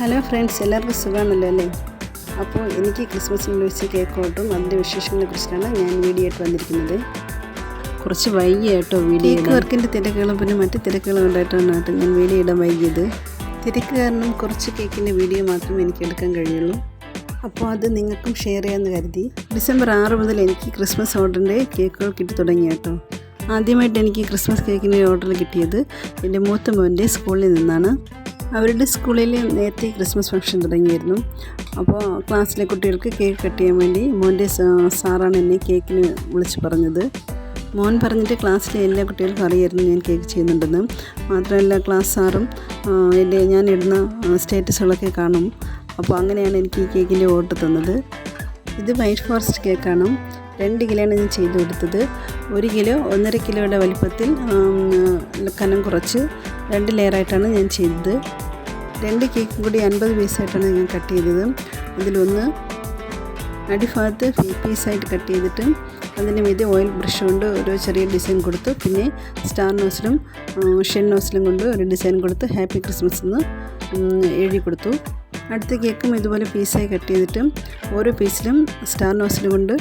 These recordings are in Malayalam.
ഹലോ ഫ്രണ്ട്സ് എല്ലാവർക്കും സുഖമാണല്ലോ അല്ലേ? അപ്പോൾ എനിക്ക് ക്രിസ്മസിന് വിളിച്ച കേക്ക് ഓട്ടും അതിന്റെ വിശേഷങ്ങളെ കുറിച്ചിട്ടാണ് ഞാൻ വീഡിയോ ആയിട്ട് വന്നിരിക്കുന്നത്. കുറച്ച് വൈകിയായിട്ടോ വീഡിയോ കേക്ക് വർക്കിന്റെ തിരക്കുകളും പിന്നെ മറ്റ് തിരക്കുകളും ഉണ്ടായിട്ടാണ് കേട്ടോ ഞാൻ വീഡിയോ ഇടാൻ വൈകിയത്. തിരക്ക് കാരണം കുറച്ച് കേക്കിന്റെ വീഡിയോ മാത്രമേ എനിക്ക് എടുക്കാൻ കഴിയുള്ളൂ. അപ്പോൾ അത് നിങ്ങൾക്കും ഷെയർ ചെയ്യാമെന്ന് കരുതി. ഡിസംബർ ആറ് മുതൽ എനിക്ക് ക്രിസ്മസ് ഓർഡറിന്റെ കേക്കുകൾ കിട്ടി തുടങ്ങി കേട്ടോ. ആദ്യമായിട്ട് എനിക്ക് ക്രിസ്മസ് കേക്കിന്റെ ഓർഡർ കിട്ടിയത് എന്റെ മൂത്ത മോന്റെ സ്കൂളിൽ നിന്നാണ്. അവരുടെ സ്കൂളിൽ നേരത്തെ ക്രിസ്മസ് ഫംഗ്ഷൻ തുടങ്ങിയിരുന്നു. അപ്പോൾ ക്ലാസ്സിലെ കുട്ടികൾക്ക് കേക്ക് കട്ട് ചെയ്യാൻ വേണ്ടി മോന്റെ സാറാണ് എന്നെ കേക്കിന് വിളിച്ച് പറഞ്ഞത്. മോൻ പറഞ്ഞിട്ട് ക്ലാസ്സിലെ എല്ലാ കുട്ടികൾക്കും അറിയായിരുന്നു ഞാൻ കേക്ക് ചെയ്യുന്നുണ്ടെന്ന്. മാത്രമല്ല ക്ലാസ് സാറും എന്റെ ഞാൻ ഇടുന്ന സ്റ്റേറ്റസുകളൊക്കെ കാണും. അപ്പോൾ അങ്ങനെയാണ് എനിക്ക് ഈ കേക്കിന്റെ ഓർഡർ തന്നത്. ഇത് വൈറ്റ് ഫോറസ്റ്റ് കേക്കാണ്. രണ്ട് കിലോയാണ് ഞാൻ ചെയ്ത് കൊടുത്തത്. ഒരു കിലോ ഒന്നര കിലോയുടെ വലിപ്പത്തിൽ കനം കുറച്ച് രണ്ട് ലെയറായിട്ടാണ് ഞാൻ ചെയ്തത്. രണ്ട് കേക്കും കൂടി അൻപത് പീസായിട്ടാണ് ഞാൻ കട്ട് ചെയ്തത്. അതിലൊന്ന് അടിഭാഗത്ത് പീസായിട്ട് കട്ട് ചെയ്തിട്ട് അതിന്റെ മീതെ ഓയിൽ ബ്രഷ് കൊണ്ട് ഒരു ചെറിയ ഡിസൈൻ കൊടുത്ത് പിന്നെ സ്റ്റാർ നോസിലും ഷെൻ നോസിലും കൊണ്ട് ഒരു ഡിസൈൻ കൊടുത്ത് ഹാപ്പി ക്രിസ്മസ് എന്ന് എഴുതി കൊടുത്തു. അടുത്ത കേക്കും ഇതുപോലെ പീസായി കട്ട് ചെയ്തിട്ട് ഓരോ പീസിലും സ്റ്റാർ നോസിൽ കൊണ്ട്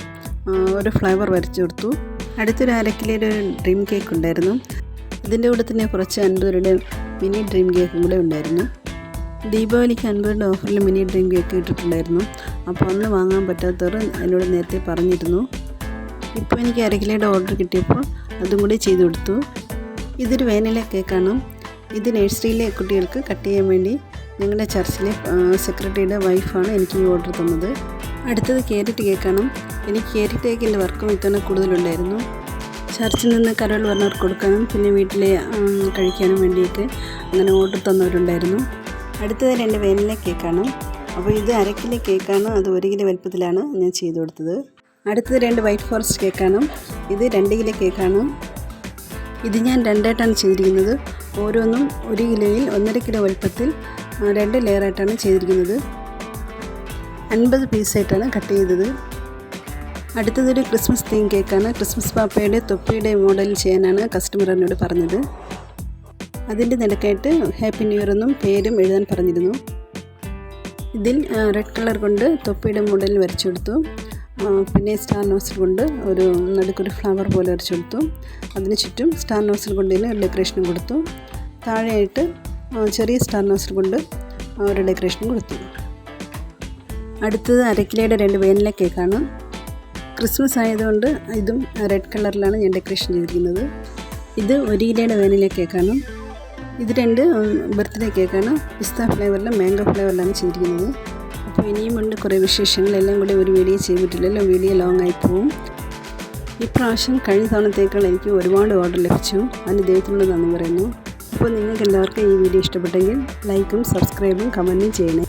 ഒരു ഫ്ലവർ വരച്ചു കൊടുത്തു. അടുത്തൊരു അരക്കിലൊരു ഡ്രീം കേക്ക് ഉണ്ടായിരുന്നു. ഇതിന്റെ കൂടെ തന്നെ കുറച്ച് അൻപത് രൂപയുടെ മിനി ഡ്രീം കേക്കും കൂടെ ഉണ്ടായിരുന്നു. ദീപാവലിക്ക് അൻപതിന്റെ ഓഫറിൽ മിനി ഡ്രീം കേക്ക് ഇട്ടിട്ടുണ്ടായിരുന്നു. അപ്പോൾ അന്ന് വാങ്ങാൻ പറ്റാത്തവർ എന്നോട് നേരത്തെ പറഞ്ഞിരുന്നു. ഇപ്പോൾ എനിക്ക് അരക്കിലയുടെ ഓർഡർ കിട്ടിയപ്പോൾ അതും കൂടി ചെയ്തു കൊടുത്തു. ഇതൊരു വേനില കേക്കാണ്. ഇത് നഴ്സറിയിലെ കുട്ടികൾക്ക് കട്ട് ചെയ്യാൻ വേണ്ടി ഞങ്ങളുടെ ചർച്ചിലെ സെക്രട്ടറിയുടെ വൈഫാണ് എനിക്ക് ഈ ഓർഡർ തന്നത്. അടുത്തത് കേരറ്റ് കേക്കാണ്. എനിക്ക് കേരറ്റ് കേക്കിന്റെ വർക്കും ഇത്തവണ കൂടുതലുണ്ടായിരുന്നു. ചർച്ചിൽ നിന്ന് കരോൾ പറഞ്ഞവർക്ക് കൊടുക്കാനും പിന്നെ വീട്ടിലെ കഴിക്കാനും വേണ്ടിയൊക്കെ അങ്ങനെ ഓർഡർ തന്നവരുണ്ടായിരുന്നു. അടുത്തത് രണ്ട് വേനില കേക്കാണ്. അപ്പോൾ ഇത് അര കിലോ കേക്കാണ്. അത് ഒരു കിലോ വലുപ്പത്തിലാണ് ഞാൻ ചെയ്ത് കൊടുത്തത്. അടുത്തത് രണ്ട് വൈറ്റ് ഫോറസ്റ്റ് കേക്കാണ്. ഇത് രണ്ട് കിലോ കേക്കാണ്. ഇത് ഞാൻ രണ്ടായിട്ടാണ് ചെയ്തിരിക്കുന്നത്. ഓരോന്നും ഒരു കിലോയിൽ ഒന്നര കിലോ വലുപ്പത്തിൽ രണ്ട് ലെയറായിട്ടാണ് ചെയ്തിരിക്കുന്നത്. അൻപത് പീസായിട്ടാണ് കട്ട് ചെയ്തത്. അടുത്തതൊരു ക്രിസ്മസ് തീം കേക്കാണ്. ക്രിസ്മസ് പാപ്പയുടെ തൊപ്പിയുടെ മോഡൽ ചെയ്യാനാണ് കസ്റ്റമർ എന്നോട് പറഞ്ഞത്. അതിന്റെ നിലക്കായിട്ട് ഹാപ്പി ന്യൂ ഇയർ എന്നും പേരും എഴുതാൻ പറഞ്ഞിരുന്നു. ഇതിൽ റെഡ് കളർ കൊണ്ട് തൊപ്പിയുടെ മോഡൽ വരച്ചു കൊടുത്തു. പിന്നെ സ്റ്റാർ നോസിൽ കൊണ്ട് ഒരു നടുക്കൊരു ഫ്ലവർ പോലെ വരച്ചു കൊടുത്തു. അതിന് ചുറ്റും സ്റ്റാർ നോസിൽ കൊണ്ട് തന്നെ ഒരു ഡെക്കറേഷനും കൊടുത്തു. താഴെയായിട്ട് ചെറിയ സ്റ്റാർ നോസിൽ കൊണ്ട് ഒരു ഡെക്കറേഷൻ കൊടുത്തു. അടുത്തത് അരക്കിലയുടെ രണ്ട് വേനില കേക്കാണ്. ക്രിസ്മസ് ആയതുകൊണ്ട് ഇതും റെഡ് കളറിലാണ് ഞാൻ ഡെക്കറേഷൻ ചെയ്തിരിക്കുന്നത്. ഇത് ഒരു കിലയുടെ വേനില കേക്കാണ്. ഇത് രണ്ട് ബർത്ത്ഡേ കേക്കാണ് പിസ്ത ഫ്ലേവറിലും മാംഗോ ഫ്ലേവറിലാണ് ചെയ്തിരിക്കുന്നത്. അപ്പോൾ ഇനിയുമുണ്ട് കുറേ വിശേഷങ്ങൾ. എല്ലാം കൂടി ഒരു വീഡിയോ ചെയ്തിട്ടില്ലല്ലോ. വീഡിയോ ലോങ് ആയി പോവും. ഇപ്രാവശ്യം കഴിഞ്ഞ തവണത്തേക്കാൾ എനിക്ക് ഒരുപാട് ഓർഡർ ലഭിച്ചു. അതിന് ദൈവത്തിനോട് നന്ദി പറയുന്നു. അപ്പോൾ നിങ്ങൾക്ക് എല്ലാവർക്കും ഈ വീഡിയോ ഇഷ്ടപ്പെട്ടെങ്കിൽ ലൈക്കും സബ്സ്ക്രൈബും കമന്റും ചെയ്യണേ.